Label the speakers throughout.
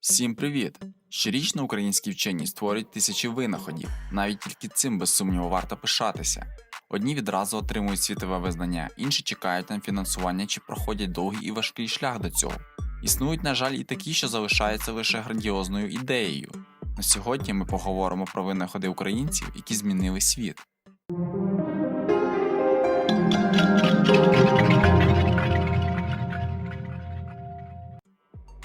Speaker 1: Всім привіт! Щорічно українські вчені створюють тисячі винаходів, навіть тільки цим без сумніву варто пишатися. Одні відразу отримують світове визнання, інші чекають на фінансування чи проходять довгий і важкий шлях до цього. Існують, на жаль, і такі, що залишаються лише грандіозною ідеєю. На сьогодні ми поговоримо про винаходи українців, які змінили світ.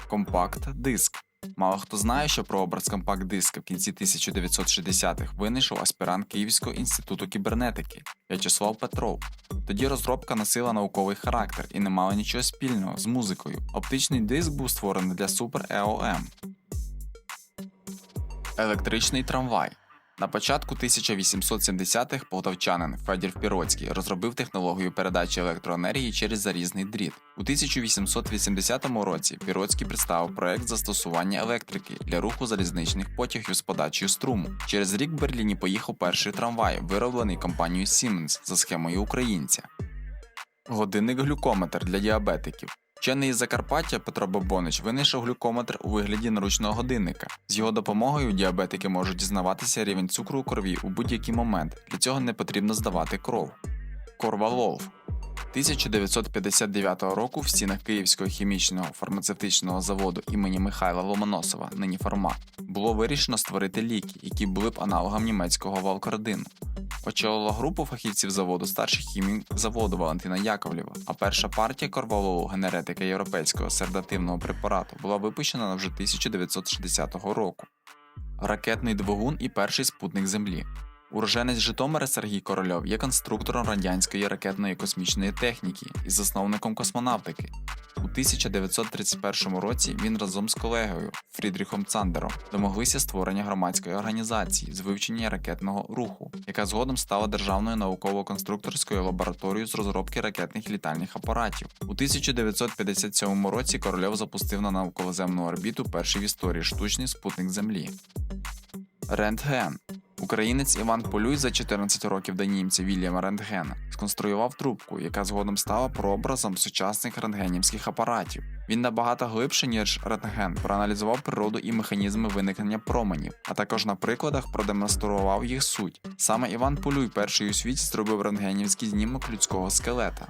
Speaker 1: Компакт-диск. Мало хто знає, що прообраз компакт-диска в кінці 1960-х винайшов аспірант Київського інституту кібернетики В'ячеслав Петров. Тоді розробка носила науковий характер і не мала нічого спільного з музикою. Оптичний диск був створений для Super EOM. Електричний трамвай. На початку 1870-х полтавчанин Федір Піроцький розробив технологію передачі електроенергії через зарізний дріт. У 1880 році Піроцький представив проект застосування електрики для руху залізничних потягів з подачею струму. Через рік в Берліні поїхав перший трамвай, вироблений компанією Siemens за схемою українця. Годинник глюкометр для діабетиків. Вчений із Закарпаття Петро Бобонич винайшов глюкометр у вигляді наручного годинника. З його допомогою діабетики можуть дізнаватися рівень цукру у крові у будь-який момент. Для цього не потрібно здавати кров. Корвалол 1959 року в стінах Київського хімічного фармацевтичного заводу імені Михайла Ломоносова, нині Фармат, було вирішено створити ліки, які були б аналогом німецького валкардину. Очолила групу фахівців заводу старший хімік заводу Валентина Яковлєва, а перша партія корвалолу генеретика європейського седативного препарату була випущена вже 1960 року. Ракетний двигун і перший спутник Землі. Уроженець Житомира Сергій Корольов є конструктором радянської ракетної космічної техніки і засновником космонавтики. У 1931 році він разом з колегою Фрідріхом Цандером домоглися створення громадської організації з вивчення ракетного руху, яка згодом стала державною науково-конструкторською лабораторією з розробки ракетних літальних апаратів. У 1957 році Корольов запустив на навколоземну орбіту перший в історії штучний спутник Землі. Рентген Українець Іван Полюй за 14 років до німця Вільяма Рентгена сконструював трубку, яка згодом стала прообразом сучасних рентгенівських апаратів. Він набагато глибше, ніж рентген, проаналізував природу і механізми виникнення променів, а також на прикладах продемонстрував їх суть. Саме Іван Полюй перший у світі зробив рентгенівський знімок людського скелета.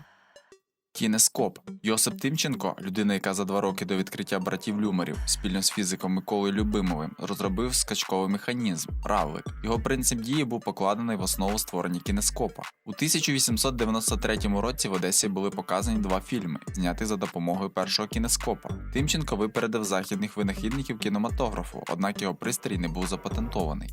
Speaker 1: Кінескоп Йосип Тимченко, людина, яка за два роки до відкриття братів Люмерів спільно з фізиком Миколою Любимовим розробив скачковий механізм равлик. Його принцип дії був покладений в основу створення кінескопа. У 1893 році в Одесі були показані два фільми, зняті за допомогою першого кінескопа. Тимченко випередив західних винахідників кінематографу, однак його пристрій не був запатентований.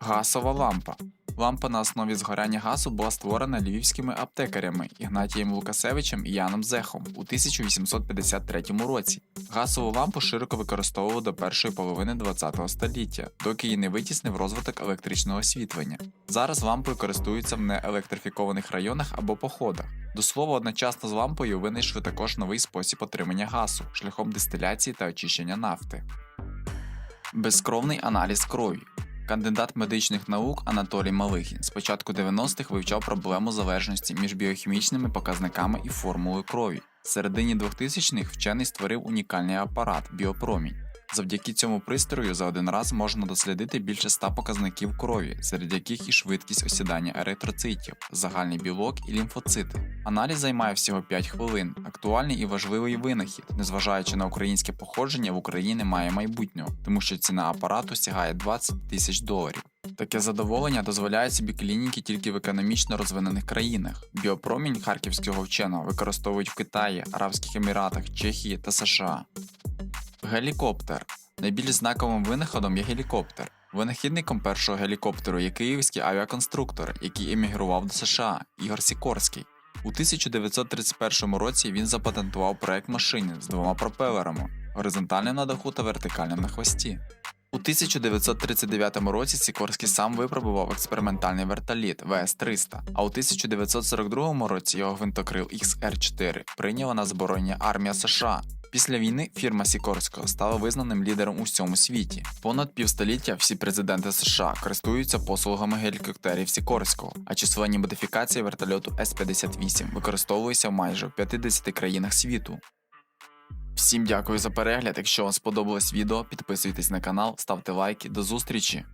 Speaker 1: Газова лампа. Лампа на основі згоряння газу була створена львівськими аптекарями Ігнатієм Лукасевичем і Яном Зехом у 1853 році. Газову лампу широко використовували до першої половини ХХ століття, доки її не витіснив розвиток електричного освітлення. Зараз лампою користуються в неелектрифікованих районах або походах. До слова, одночасно з лампою винайшли також новий спосіб отримання газу шляхом дистиляції та очищення нафти. Безкровний аналіз крові. Кандидат медичних наук Анатолій Малихін з початку 90-х вивчав проблему залежності між біохімічними показниками і формулою крові. В середині 2000-х вчений створив унікальний апарат біопромінь. Завдяки цьому пристрою за один раз можна дослідити більше 100 показників крові, серед яких і швидкість осідання еритроцитів, загальний білок і лімфоцити. Аналіз займає всього 5 хвилин. Актуальний і важливий винахід, незважаючи на українське походження, в Україні немає майбутнього, тому що ціна апарату сягає 20 тисяч доларів. Таке задоволення дозволяє собі клініки тільки в економічно розвинених країнах. Біопромінь харківського вченого використовують в Китаї, Арабських Еміратах, Чехії та США. Гелікоптер. Найбільш знаковим винаходом є гелікоптер. Винахідником першого гелікоптеру є київський авіаконструктор, який емігрував до США Ігор Сікорський. У 1931 році він запатентував проект машини з двома пропелерами горизонтальним на даху та вертикальним на хвості. У 1939 році Сікорський сам випробував експериментальний вертоліт ВС-300, а у 1942 році його гвинтокрил XR-4 прийняла на зборонення армія США. Після війни фірма Сікорського стала визнаним лідером у всьому світі. Понад півстоліття всі президенти США користуються послугами гелікоптерів Сікорського, а численні модифікації вертольоту С-58 використовуються майже в 50 країнах світу. Всім дякую за перегляд. Якщо вам сподобалось відео, підписуйтесь на канал, ставте лайки. До зустрічі!